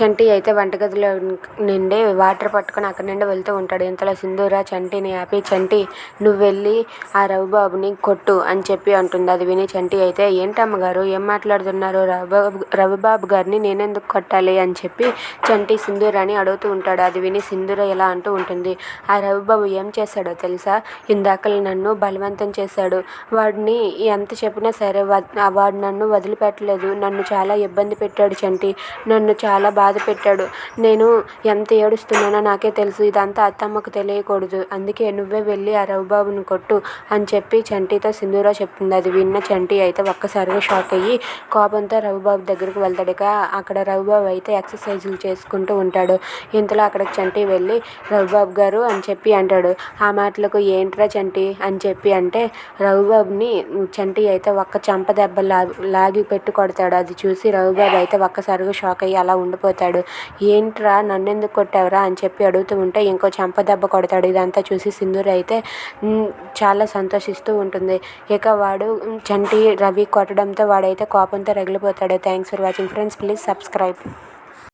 చంటి అయితే వంటగదిలో నుండి వాటర్ పట్టుకొని అక్కడి నుండి వెళ్తూ ఉంటాడు. ఇంతలో సింధూర చంటిని ఆపి చంటి నువ్వు వెళ్ళి ఆ రవిబాబుని కొట్టు అని చెప్పి అంటుంది. అది విని చంటి అయితే ఏంటమ్మగారు ఏం మాట్లాడుతున్నారు? రవిబాబు రవిబాబు గారిని నేనెందుకు కొట్టాలి? అని చెప్పి చంటి సింధూరాని అడుగుతూ ఉంటాడు. అది విని సింధూర ఇలా అంటూ ఉంటుంది. ఆ రవిబాబు ఏం చేశాడో తెలుసా? ఇందాకలు నన్ను బలవంతం చేశాడు. వాడిని ఎంత చెప్పినా సరే వాడు నన్ను వదిలిపెట్టలేదు. నన్ను చాలా ఇబ్బంది పెట్టాడు చంటి. నన్ను చాలా బాధ పెట్టాడు. నేను ఎంత ఏడుస్తున్నానో నాకే తెలుసు. ఇదంతా అత్తమ్మకు తెలియకూడదు. అందుకే నువ్వే వెళ్ళి ఆ రవిబాబుని కొట్టు అని చెప్పి చంటితో సింధూర చెప్తుంది. అది విన్న చంటి అయితే ఒక్కసారిగా షాక్ అయ్యి కోపంతో రవిబాబు దగ్గరికి వెళ్తాడు. ఇక అక్కడ రవిబాబు అయితే ఎక్సర్సైజులు చేసుకుంటూ ఉంటాడు. ఇంతలో అక్కడికి చంటి వెళ్ళి రవిబాబు గారు అని చెప్పి అంటాడు. ఆ మాటలకు ఏంట్రా చంటి అని చెప్పి అంటే రవిబాబుని చంటి అయితే ఒక్క చంప దెబ్బ లాగి పెట్టి కొడతాడు అది చూసి రవిబాబు అయితే ఒక్కసారిగా షాక్ అయ్యి అలా ఉండిపోతాడు. ఏంట్రా నన్నెందుకు కొట్టావురా? అని చెప్పి అడుగుతూ ఉంటే ఇంకో చెంప దెబ్బ కొడతాడు. ఇదంతా చూసి సింధూర్ అయితే చాలా సంతోషిస్తూ ఉంటుంది. ఇక వాడు చంటి రవి కొట్టడంతో వాడైతే కోపంతో రగిలిపోతాడు. Thanks for watching. Friends please subscribe.